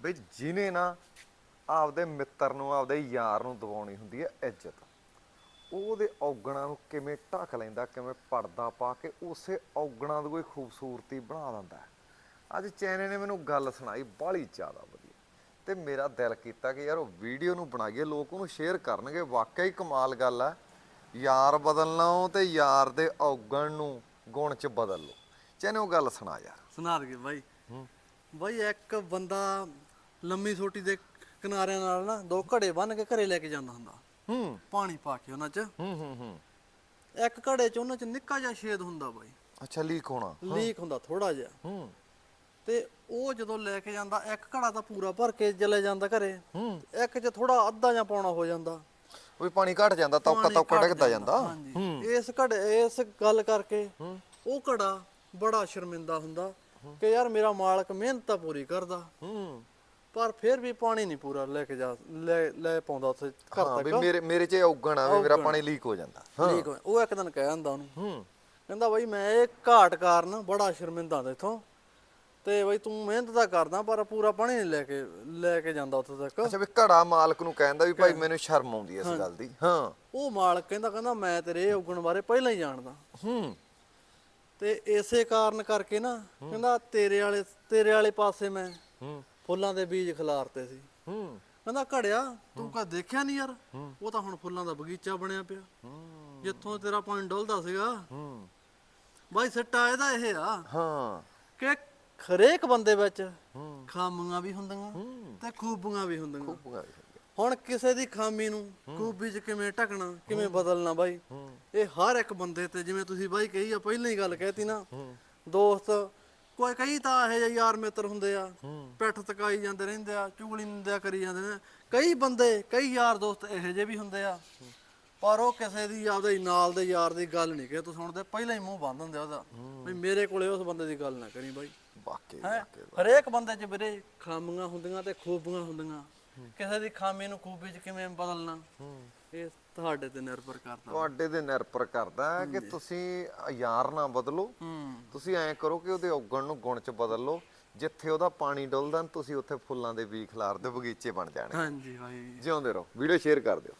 ਬਈ ਜਿਹਨੇ ਨਾ ਆਪਦੇ ਮਿੱਤਰ ਨੂੰ ਆਪਦੇ ਯਾਰ ਨੂੰ ਦਿਵਾਉਣੀ ਹੁੰਦੀ ਹੈ ਇੱਜ਼ਤ। ਉਹਦੇ ਔਗਣਾਂ ਨੂੰ ਕਿਵੇਂ ਢੱਕ ਲੈਂਦਾ ਕਿਵੇਂ ਪਰਦਾ ਪਾ ਕੇ ਉਸੇ ਔਗਣਾਂ ਦੀ ਕੋਈ ਖੂਬਸੂਰਤੀ ਬਣਾ ਦਿੰਦਾ। ਅੱਜ ਚੈਨੇ ਨੇ ਮੈਨੂੰ ਗੱਲ ਸੁਣਾਈ ਬਾਹਲੀ ਜ਼ਿਆਦਾ ਵਧੀਆ ਤੇ ਮੇਰਾ ਦਿਲ ਕੀਤਾ ਕਿ ਯਾਰ ਉਹ ਵੀਡੀਓ ਨੂੰ ਬਣਾਈਏ ਲੋਕ ਉਹਨੂੰ ਸ਼ੇਅਰ ਕਰਨਗੇ। ਵਾਕਿਆ ਹੀ ਕਮਾਲ ਗੱਲ ਹੈ ਯਾਰ ਬਦਲਣਾ ਤੇ ਯਾਰ ਦੇ ਔਗਣ ਨੂੰ ਗੁਣ ਚ ਬਦਲ ਲਓ। ਚੈਨੇ ਉਹ ਗੱਲ ਸੁਣਾ ਯਾਰ। ਸੁਣਾ ਦਗੇ ਬਾਈ। ਬਾਈ ਇੱਕ ਬੰਦਾ ਲੰਮੀ ਸੋਟੀ ਦੇ ਕਿਨਾਰਿਆਂ ਨਾਲ ਨਾ ਦੋ ਘੜੇ ਬੰਨ ਕੇ ਘਰੇ ਲੈ ਕੇ ਜਾਂਦਾ ਹੁੰਦਾ। ਹੂੰ। ਪਾਣੀ ਪਾ ਕੇ ਉਹਨਾਂ 'ਚ। ਹੂੰ ਹੂੰ ਹੂੰ। ਇੱਕ ਘੜੇ 'ਚ ਉਹਨਾਂ 'ਚ ਨਿੱਕਾ ਜਿਹਾ ਛੇਦ ਹੁੰਦਾ ਬਾਈ। ਅੱਛਾ ਲੀਕ ਹੋਣਾ। ਲੀਕ ਹੁੰਦਾ ਥੋੜਾ ਜਿਹਾ। ਹੂੰ। ਤੇ ਉਹ ਜਦੋਂ ਲੈ ਕੇ ਜਾਂਦਾ ਇੱਕ ਘੜਾ ਤਾਂ ਪੂਰਾ ਭਰ ਕੇ ਚਲੇ ਜਾਂਦਾ ਘਰੇ। ਹੂੰ। ਇੱਕ 'ਚ ਥੋੜਾ ਅੱਧਾ ਜਾਂ ਪੌਣਾ ਹੋ ਜਾਂਦਾ। ਵੀ ਪਾਣੀ ਘਟ ਜਾਂਦਾ ਤੌਕਾ ਤੌਕਾ ਡਿੱਗਦਾ ਜਾਂਦਾ ਹਾਂਜੀ। ਇਸ ਘੜੇ ਇਸ ਗੱਲ ਕਰਕੇ ਉਹ ਘੜਾ ਬੜਾ ਸ਼ਰਮਿੰਦਾ ਹੁੰਦਾ ਕਿ ਯਾਰ ਮੇਰਾ ਮਾਲਕ ਮਿਹਨਤ ਤਾਂ ਪੂਰੀ ਕਰਦਾ। ਹੂੰ। ਪਰ ਫਿਰ ਵੀ ਪਾਣੀ ਨਹੀਂ ਪੂਰਾ ਲੈ ਕੇ ਜਾ ਲੈ ਲੈ ਪਾਉਂਦਾ ਉੱਥੇ ਘਰ ਹਾਂ ਵੀ ਤੱਕ। ਮੇਰੇ ਮੇਰੇ ਚ ਔਗਣ ਆ ਵੀ ਮੇਰਾ ਪਾਣੀ ਲੀਕ ਹੋ ਜਾਂਦਾ। ਹਾਂ ਠੀਕ ਹੋਇਆ। ਉਹ ਇੱਕ ਦਿਨ ਕਹਿ ਜਾਂਦਾ ਉਹਨੂੰ। ਹੂੰ। ਕਹਿੰਦਾ ਬਾਈ ਮੈਂ ਇਹ ਘਾਟ ਕਾਰਨ ਬੜਾ ਸ਼ਰਮਿੰਦਾ ਇਥੋਂ ਤੇ ਬਾਈ ਤੂੰ ਮਿਹਨਤ ਤਾਂ ਕਰਦਾ ਪਰ ਪੂਰਾ ਪਾਣੀ ਨਹੀਂ ਲੈ ਕੇ ਲੈ ਕੇ ਜਾਂਦਾ ਉੱਥੇ ਤੱਕ। ਅੱਛਾ ਵੀ ਘੜਾ ਮਾਲਕ ਨੂੰ ਕਹਿੰਦਾ ਵੀ ਭਾਈ ਮੈਨੂੰ ਸ਼ਰਮ ਆਉਂਦੀ ਐ ਇਸ ਗੱਲ ਦੀ। ਹਾਂ। ਉਹ ਮਾਲਕ ਕਹਿੰਦਾ ਕਹਿੰਦਾ ਮੈਂ ਤੇਰੇ ਇਹ ਉਗਣ ਬਾਰੇ ਪਹਿਲਾਂ ਹੀ ਜਾਣਦਾ। ਹੂੰ। ਤੇ ਇਸੇ ਕਾਰਨ ਕਰਕੇ ਨਾ ਕਹਿੰਦਾ ਤੇਰੇ ਵਾਲੇ ਤੇਰੇ ਵਾਲੇ ਪਾਸੇ ਮੈਂ ਹੂੰ। ਫੁੱਲਾਂ ਦੇ ਬੀਜ ਖਿਲਾਰਤੇ ਸੀ। ਹੂੰ। ਕਹਿੰਦਾ ਘੜਿਆ ਤੂੰ ਕਾ ਦੇਖਿਆ ਨਹੀਂ ਯਾਰ? ਉਹ ਤਾਂ ਹੁਣ ਫੁੱਲਾਂ ਦਾ ਬਗੀਚਾ ਬਣਿਆ ਪਿਆ। ਹੂੰ। ਜਿੱਥੋਂ ਤੇਰਾ ਪਾਣੀ ਡੁੱਲਦਾ ਸੀਗਾ। ਹੂੰ। ਬਾਈ ਸੱਟਾ ਇਹਦਾ ਇਹ ਆ ਹਾਂ। ਕਿ ਹਰੇਕ ਬੰਦੇ ਵਿੱਚ ਹੂੰ। ਖਾਮੀਆਂ ਵੀ ਹੁੰਦੀਆਂ ਤੇ ਖੂਬੀਆਂ ਵੀ ਹੁੰਦੀਆਂ। ਵੀ ਹੁਣ ਕਿਸੇ ਦੀ ਖਾਮੀ ਨੂੰ ਖੂਬੀ 'ਚ ਕਿਵੇਂ ਢਕਣਾ ਕਿਵੇਂ ਬਦਲਣਾ ਬਾਈ? ਇਹ ਹਰ ਇੱਕ ਬੰਦੇ ਤੇ ਜਿਵੇਂ ਤੁਸੀਂ ਬਾਈ ਕਹੀ ਆ ਪਹਿਲਾਂ ਹੀ ਗੱਲ ਕਹਿਤੀ ਨਾ। ਦੋਸਤ ਕੋਈ ਕਈ ਤਾਂ ਇਹੋ ਜਿਹੇ ਯਾਰ ਮਿੱਤਰ ਹੁੰਦੇ ਆ ਪਿੱਠ ਤਕਾਈ ਜਾਂਦੇ ਰਹਿੰਦੇ ਆ ਚੁਗਲੀ ਨਿੰਦਿਆ ਕਰੀ ਜਾਂਦੇ ਨੇ। ਕਈ ਬੰਦੇ ਕਈ ਯਾਰ ਦੋਸਤ ਇਹੋ ਜਿਹੇ ਵੀ ਹੁੰਦੇ ਆ ਪਰ ਉਹ ਕਿਸੇ ਦੀ ਆਪਦੇ ਨਾਲ ਦੇ ਯਾਰ ਦੀ ਗੱਲ ਨਹੀਂ ਕਿ ਤੂੰ ਸੁਣਦੇ ਪਹਿਲਾਂ ਹੀ ਮੂੰਹ ਬੰਦ ਹੁੰਦੇ ਉਹਦਾ। ਵੀ ਮੇਰੇ ਕੋਲੇ ਉਸ ਬੰਦੇ ਦੀ ਗੱਲ ਨਾ ਕਰੀ ਬਾਈ। ਵਾਕਈ ਹਰੇਕ ਬੰਦੇ 'ਚ ਵੀਰੇ ਖਾਮੀਆਂ ਹੁੰਦੀਆਂ ਤੇ ਖੂਬੀਆਂ ਹੁੰਦੀਆਂ। ਕਿਸੇ ਦੀ ਖਾਮੀ ਨੂੰ ਖੂਬੀ 'ਚ ਕਿਵੇਂ ਬਦਲਣਾ? ਇਹ ਤੁਹਾਡੇ ਤੇ ਨਿਰਭਰ ਕਰਦਾ ਤੁਹਾਡੇ ਤੇ ਨਿਰਭਰ ਕਰਦਾ ਹੈ ਕਿ ਤੁਸੀਂ ਯਾਰ ਨਾ ਬਦਲੋ। ਤੁਸੀਂ ਐਂ ਕਰੋ ਕਿ ਉਹਦੇ ਔਗਣ ਨੂੰ ਗੁਣ ਚ ਬਦਲ। ਲਓ ਜਿੱਥੇ ਉਹਦਾ ਪਾਣੀ ਡੁੱਲਦਾ ਤੁਸੀਂ ਉੱਥੇ ਫੁੱਲਾਂ ਦੇ ਵੀ ਖਿਲਾਰ ਦੇ ਬਗੀਚੇ ਬਣ ਜਾਣੇ ਹਾਂਜੀ ਬਾਈ ਜਿਉਂਦੇ ਰਹੋ। ਵੀਡੀਓ ਸ਼ੇਅਰ ਕਰ ਦਿਓ।